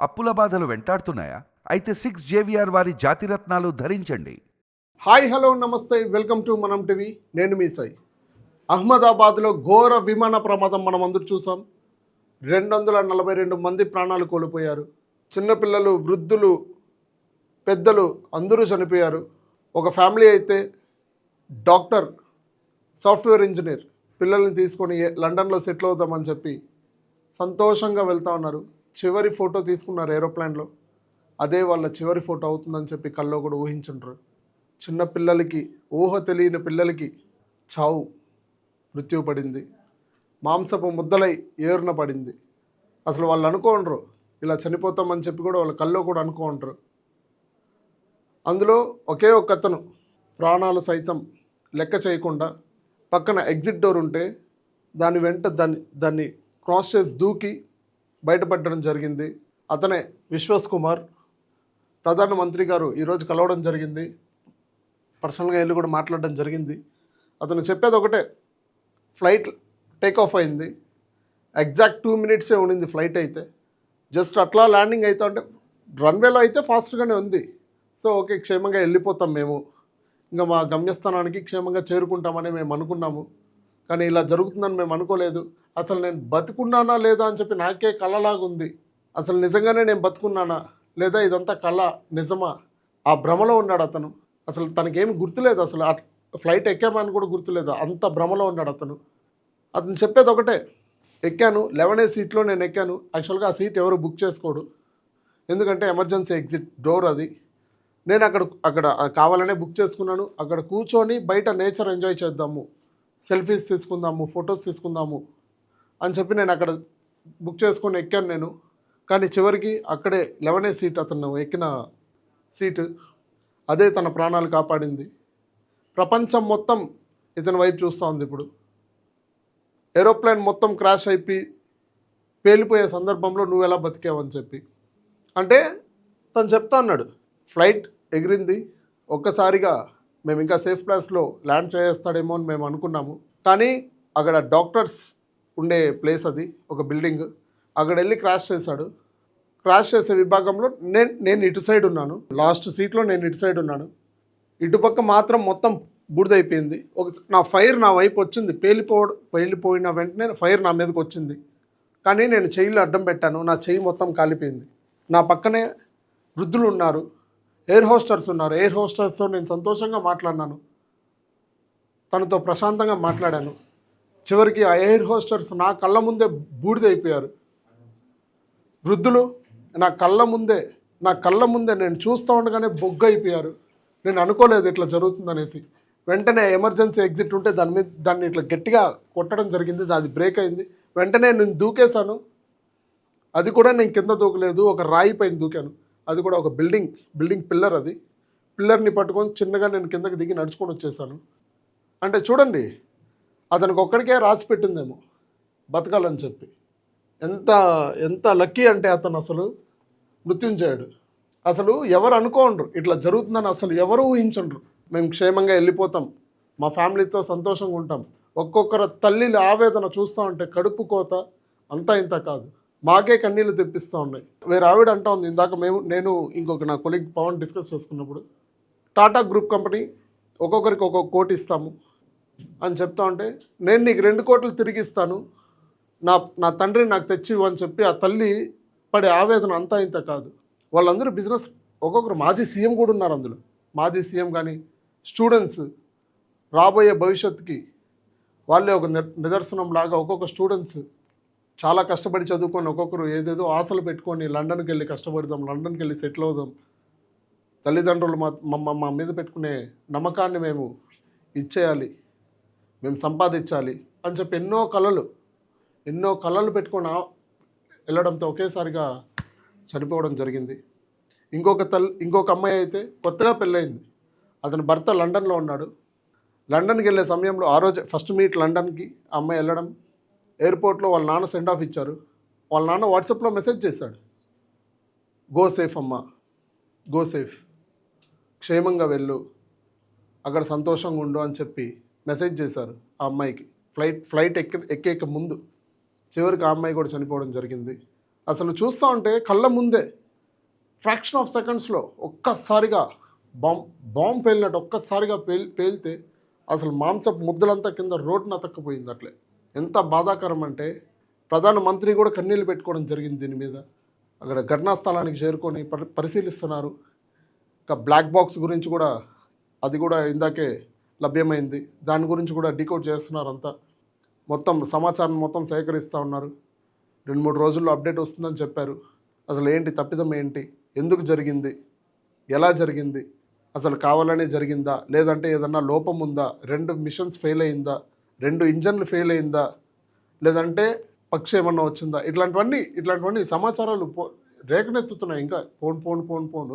అప్పుల బాధలు వెంటాడుతున్నాయా? అయితే సిక్స్ జేవిఆర్ వారి జాతిరత్నాలు ధరించండి. హాయ్ హలో నమస్తే వెల్కమ్ టు మనం టీవీ. నేను మీ సాయి. అహ్మదాబాద్లో ఘోర విమాన ప్రమాదం మనం అందరూ చూసాం. రెండు వందల నలభై రెండు మంది ప్రాణాలు కోల్పోయారు. చిన్నపిల్లలు వృద్ధులు పెద్దలు అందరూ చనిపోయారు. ఒక ఫ్యామిలీ అయితే డాక్టర్ సాఫ్ట్వేర్ ఇంజనీర్ పిల్లల్ని తీసుకొని లండన్లో సెటిల్ అవుతామని చెప్పి సంతోషంగా వెళ్తా ఉన్నారు. చివరి ఫోటో తీసుకున్నారు ఏరోప్లేన్లో. అదే వాళ్ళ చివరి ఫోటో అవుతుందని చెప్పి కల్లో కూడా ఊహించుంటారు చిన్న పిల్లలకి ఊహ తెలియని పిల్లలకి చావు మృత్యు పడింది. మాంసపు ముద్దలై ఏరున పడింది. అసలు వాళ్ళు అనుకోండ్రు ఇలా చనిపోతామని చెప్పి కూడా వాళ్ళ కల్లో కూడా అనుకోండ్రు. అందులో ఒకే ఒక్క అతను ప్రాణాలు సైతం లెక్క చేయకుండా పక్కన ఎగ్జిట్ డోర్ ఉంటే దాని వెంట దాన్ని దాన్ని క్రాస్ చేసి దూకి బయటపడడం జరిగింది. అతనే విశ్వాస్ కుమార్ ప్రధానమంత్రి గారు ఈరోజు కలవడం జరిగింది. పర్సనల్గా వెళ్ళి కూడా మాట్లాడడం జరిగింది. అతను చెప్పేది ఒకటే ఫ్లైట్ టేక్ ఆఫ్ అయింది. ఎగ్జాక్ట్ టూ మినిట్సే ఉండింది ఫ్లైట్ అయితే. జస్ట్ అట్లా ల్యాండింగ్ అయితే ఉంటే రన్వేలో అయితే ఫాస్ట్గానే ఉంది. సో ఓకే క్షేమంగా వెళ్ళిపోతాం మేము. ఇంకా మా గమ్యస్థానానికి క్షేమంగా చేరుకుంటామని మేము అనుకున్నాము. కానీ ఇలా జరుగుతుందని మేము అనుకోలేదు. అసలు నేను బతుకున్నానా లేదా అని చెప్పి నాకే కళలాగుంది ఉంది అసలు నిజంగానే నేను బతుకున్నానా లేదా ఇదంతా కళ నిజమా? ఆ భ్రమలో ఉన్నాడు అతను. అసలు తనకేమి గుర్తులేదు అసలు. ఆ ఫ్లైట్ ఎక్కామని కూడా గుర్తులేదు. అంత భ్రమలో ఉన్నాడు అతను. అతను చెప్పేది ఒకటే. ఎక్కాను లెవెన్ ఏ సీట్లో నేను ఎక్కాను. యాక్చువల్గా ఆ సీట్ ఎవరు బుక్ చేసుకోడు. ఎందుకంటే ఎమర్జెన్సీ ఎగ్జిట్ డోర్ అది. నేను అక్కడ అక్కడ కావాలనే బుక్ చేసుకున్నాను. అక్కడ కూర్చొని బయట నేచర్ ఎంజాయ్ చేద్దాము. సెల్ఫీస్ తీసుకుందాము ఫొటోస్ తీసుకుందాము అని చెప్పి నేను అక్కడ బుక్ చేసుకొని ఎక్కాను నేను. కానీ చివరికి అక్కడే లెవనే సీట్ అతను ఎక్కిన సీటు అదే తన ప్రాణాలు కాపాడింది. ప్రపంచం మొత్తం ఇతని వైపు చూస్తూ ఉంది ఇప్పుడు. ఏరోప్లేన్ మొత్తం క్రాష్ అయిపోయి పేలిపోయే సందర్భంలో నువ్వు ఎలా బతికావని చెప్పి. అంటే తను చెప్తా అన్నాడు ఫ్లైట్ ఎగిరింది ఒక్కసారిగా మేము ఇంకా సేఫ్ ప్లేస్లో ల్యాండ్ చేస్తాడేమో అని మేము అనుకున్నాము. కానీ అక్కడ డాక్టర్స్ ఉండే ప్లేస్ అది ఒక బిల్డింగ్ అక్కడ వెళ్ళి క్రాష్ చేశాడు. క్రాష్ చేసే విభాగంలో నేను నేను ఇటు సైడ్ ఉన్నాను. లాస్ట్ సీట్లో నేను ఇటు సైడ్ ఉన్నాను. ఇటుపక్క మాత్రం మొత్తం బూడిదైపోయింది. ఒక నా ఫైర్ నా వైపు వచ్చింది. పేలిపో పేలిపోయిన వెంటనే ఫైర్ నా మీదకి వచ్చింది. కానీ నేను చెయ్యిలో అడ్డం పెట్టాను. నా చెయ్యి మొత్తం కాలిపోయింది. నా పక్కనే వృద్ధులు ఉన్నారు. ఎయిర్ హోస్టర్స్ ఉన్నారు. ఎయిర్ హోస్టర్స్తో నేను సంతోషంగా మాట్లాడినాను. తనతో ప్రశాంతంగా మాట్లాడాను. చివరికి ఆ ఎయిర్ హోస్టర్స్ నా కళ్ళ ముందే బూడిదైపోయారు వృద్ధులు నా కళ్ళ ముందే నా కళ్ళ ముందే నేను చూస్తూ ఉండగానే బొగ్గ అయిపోయారు. నేను అనుకోలేదు ఇట్లా జరుగుతుందనేసి. వెంటనే ఎమర్జెన్సీ ఎగ్జిట్ ఉంటే దాని మీద దాన్ని ఇట్లా గట్టిగా కొట్టడం జరిగింది. అది బ్రేక్ అయింది. వెంటనే నేను దూకేశాను. అది కూడా నేను కింద దూకలేదు. ఒక రాయి పైన దూకాను. అది కూడా ఒక బిల్డింగ్ బిల్డింగ్ పిల్లర్ అది. పిల్లర్ని పట్టుకొని చిన్నగా నేను కిందకి దిగి నడుచుకొని వచ్చేసాను. అంటే చూడండి అతనికి ఒక్కడికే రాసి పెట్టిందేమో బతకాలని చెప్పి. ఎంత ఎంత లక్కీ అంటే అతను అసలు మృత్యుంజయుడు. అసలు ఎవరు అనుకోండ్రు ఇట్లా జరుగుతుందని అసలు ఎవరు ఊహించండ్రు. మేము క్షేమంగా వెళ్ళిపోతాం మా ఫ్యామిలీతో సంతోషంగా ఉంటాం. ఒక్కొక్కరు తల్లిల ఆవేదన చూస్తూ ఉంటే కడుపు కోత అంతా ఇంత కాదు. మాకే కన్నీళ్ళు తెప్పిస్తూ ఉన్నాయి. వేరే ఆవిడ అంటా ఉంది ఇందాక మేము నేను ఇంకొక నా కొలీగ్ పవన్ డిస్కస్ చేసుకున్నప్పుడు టాటా గ్రూప్ కంపెనీ ఒక్కొక్కరికి ఒక్కొక్క కోటి ఇస్తాము అని చెప్తా ఉంటే నేను నీకు రెండు కోట్లు తిరిగి ఇస్తాను నా నా తండ్రి నాకు తెచ్చి అని చెప్పి ఆ తల్లి పడే ఆవేదన అంతా ఇంత కాదు. వాళ్ళందరూ బిజినెస్ ఒక్కొక్కరు మాజీ సీఎం కూడా ఉన్నారు అందులో. మాజీ సీఎం కానీ స్టూడెంట్స్ రాబోయే భవిష్యత్తుకి వాళ్ళే ఒక నిర్- నిదర్శనం లాగా ఒక్కొక్క స్టూడెంట్స్ చాలా కష్టపడి చదువుకొని ఒక్కొక్కరు ఏదేదో ఆశలు పెట్టుకొని లండన్కి వెళ్ళి కష్టపడదాం లండన్కి వెళ్ళి సెటిల్ అవుదాం. తల్లిదండ్రులు మా మా మీద పెట్టుకునే నమ్మకాన్ని మేము ఇచ్చేయాలి. మేము సంపాదించాలి అని చెప్పి ఎన్నో కళలు ఎన్నో కళలు పెట్టుకొని వెళ్ళడంతో ఒకేసారిగా చనిపోవడం జరిగింది. ఇంకొక తల్లి ఇంకొక అమ్మాయి అయితే కొత్తగా పెళ్ళయింది. అతని భర్త లండన్లో ఉన్నాడు. లండన్కి వెళ్ళే సమయంలో ఆ రోజు ఫస్ట్ మీట్ లండన్కి ఆ అమ్మాయి వెళ్ళడం ఎయిర్పోర్ట్లో వాళ్ళ నాన్న సెండ్ ఆఫ్ ఇచ్చారు. వాళ్ళ నాన్న వాట్సాప్లో మెసేజ్ చేశాడు. గో సేఫ్ అమ్మ. గో సేఫ్ క్షేమంగా వెళ్ళు. అక్కడ సంతోషంగా ఉండు అని చెప్పి మెసేజ్ చేశారు ఆ అమ్మాయికి. ఫ్లైట్ ఫ్లైట్ ఎక్క ఎక్కేక ముందు. చివరికి ఆ అమ్మాయి కూడా చనిపోవడం జరిగింది. అసలు చూస్తూ ఉంటే కళ్ళ ముందే ఫ్రాక్షన్ ఆఫ్ సెకండ్స్లో ఒక్కసారిగా బాంబ్ బాంబ్ పేలినట్టు ఒక్కసారిగా పేల్ పేలితే అసలు మాంసపు ముద్దలంతా కింద రోడ్డున అతక్కపోయింది అట్లే. ఎంత బాధాకరం అంటే ప్రధానమంత్రి కూడా కన్నీళ్ళు పెట్టుకోవడం జరిగింది దీని మీద. అక్కడ ఘటనా స్థలానికి చేరుకొని పరిశీలిస్తున్నారు. ఇంకా బ్లాక్ బాక్స్ గురించి కూడా అది కూడా ఇందాకే లభ్యమైంది. దాని గురించి కూడా డీకోడ్ చేస్తున్నారు అంతా. మొత్తం సమాచారం మొత్తం సేకరిస్తూ ఉన్నారు. రెండు మూడు రోజుల్లో అప్డేట్ వస్తుందని చెప్పారు. అసలు ఏంటి తప్పిదం ఏంటి? ఎందుకు జరిగింది? ఎలా జరిగింది? అసలు కావాలనే జరిగిందా? లేదంటే ఏదన్నా లోపం ఉందా? రెండు మిషన్స్ ఫెయిల్ అయిందా? రెండు ఇంజన్లు ఫెయిల్ అయిందా? లేదంటే పక్షి ఏమన్నా వచ్చిందా? ఇట్లాంటివన్నీ ఇట్లాంటివన్నీ సమాచారాలు పో రేఖనెత్తుతున్నాయి ఇంకా. Phone phone phone phone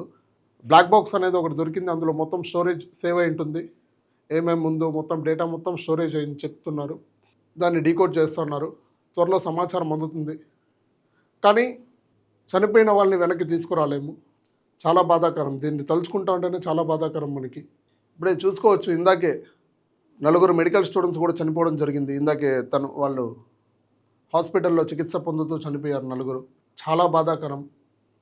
black box అనేది ఒకటి దొరికింది. అందులో మొత్తం స్టోరేజ్ సేవ్ అయి ఉంటుంది. ఏమేమి ఉందో మొత్తం డేటా మొత్తం స్టోరేజ్ అయింది చెప్తున్నారు. దాన్ని డీకోడ్ చేస్తున్నారు. త్వరలో సమాచారం అందుతుంది. కానీ చనిపోయిన వాళ్ళని వెనక్కి తీసుకురాలేము. చాలా బాధాకరం. దీన్ని తలుచుకుంటా ఉంటేనే చాలా బాధాకరం మనకి. ఇప్పుడే చూసుకోవచ్చు ఇందాకే. నలుగురు మెడికల్ స్టూడెంట్స్ కూడా చనిపోవడం జరిగింది. ఇందాకే తను వాళ్ళు హాస్పిటల్లో చికిత్స పొందుతూ చనిపోయారు నలుగురు. చాలా బాధాకరం.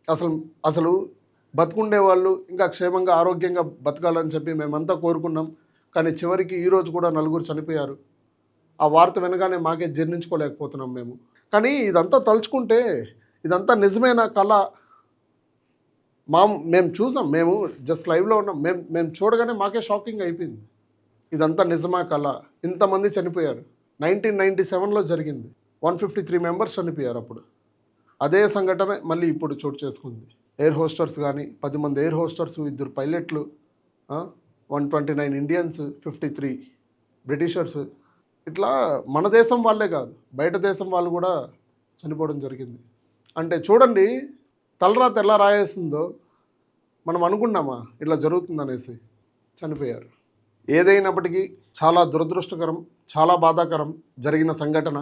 అసలు అసలు బతుకుండే వాళ్ళు ఇంకా క్షేమంగా ఆరోగ్యంగా బతకాలని చెప్పి మేమంతా కోరుకున్నాం. కానీ చివరికి ఈరోజు కూడా నలుగురు చనిపోయారు. ఆ వార్త వెనగానే మాకే జీర్ణించుకోలేకపోతున్నాం మేము. కానీ ఇదంతా తలుచుకుంటే ఇదంతా నిజమైన కళ. మా మేము చూసాం. మేము జస్ట్ లైవ్లో ఉన్నాం. మేము మేము చూడగానే మాకే షాకింగ్ అయిపోయింది. ఇదంతా నిజమా కళ ఇంతమంది చనిపోయారు. నైన్టీన్ నైంటీ సెవెన్లో జరిగింది. వన్ ఫిఫ్టీ త్రీ మెంబర్స్ చనిపోయారు అప్పుడు. అదే సంఘటన మళ్ళీ ఇప్పుడు చోటు చేసుకుంది. ఎయిర్ హోస్టర్స్ కానీ పది మంది ఎయిర్ హోస్టర్స్ ఇద్దరు పైలట్లు one twenty nine Indians fifty three Britishers. ఇట్లా మన దేశం వాళ్ళే కాదు. బయట దేశం వాళ్ళు కూడా చనిపోవడం జరిగింది. అంటే చూడండి తలరాత ఎలా రాయేస్తుందో మనం అనుకున్నామా? ఇట్లా జరుగుతుందనేసి చనిపోయారు. ఏదైనప్పటికీ చాలా దురదృష్టకరం చాలా బాధాకరం జరిగిన సంఘటన.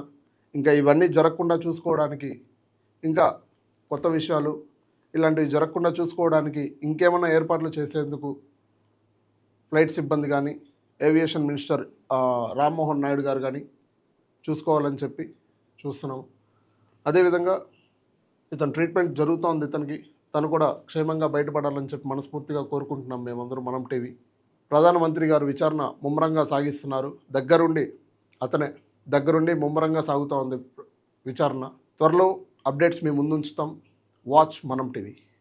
ఇంకా ఇవన్నీ జరగకుండా చూసుకోవడానికి ఇంకా కొత్త విషయాలు ఇలాంటివి జరగకుండా చూసుకోవడానికి ఇంకేమైనా ఏర్పాట్లు చేసేందుకు ఫ్లైట్ సిబ్బంది కానీ ఏవియేషన్ మినిస్టర్ రామ్మోహన్ నాయుడు గారు కానీ చూసుకోవాలని చెప్పి చూస్తున్నాం అదేవిధంగా ఇతను ట్రీట్మెంట్ జరుగుతోంది ఇతనికి. తను కూడా క్షేమంగా బయటపడాలని చెప్పి మనస్ఫూర్తిగా కోరుకుంటున్నాం మేమందరూ మనం టీవీ. ప్రధానమంత్రి గారు విచారణ ముమ్మరంగా సాగిస్తున్నారు. దగ్గరుండి అతనే దగ్గరుండి ముమ్మరంగా సాగుతూ ఉంది విచారణ. త్వరలో అప్డేట్స్ మేము ముందుంచుతాం. వాచ్ మనం టీవీ.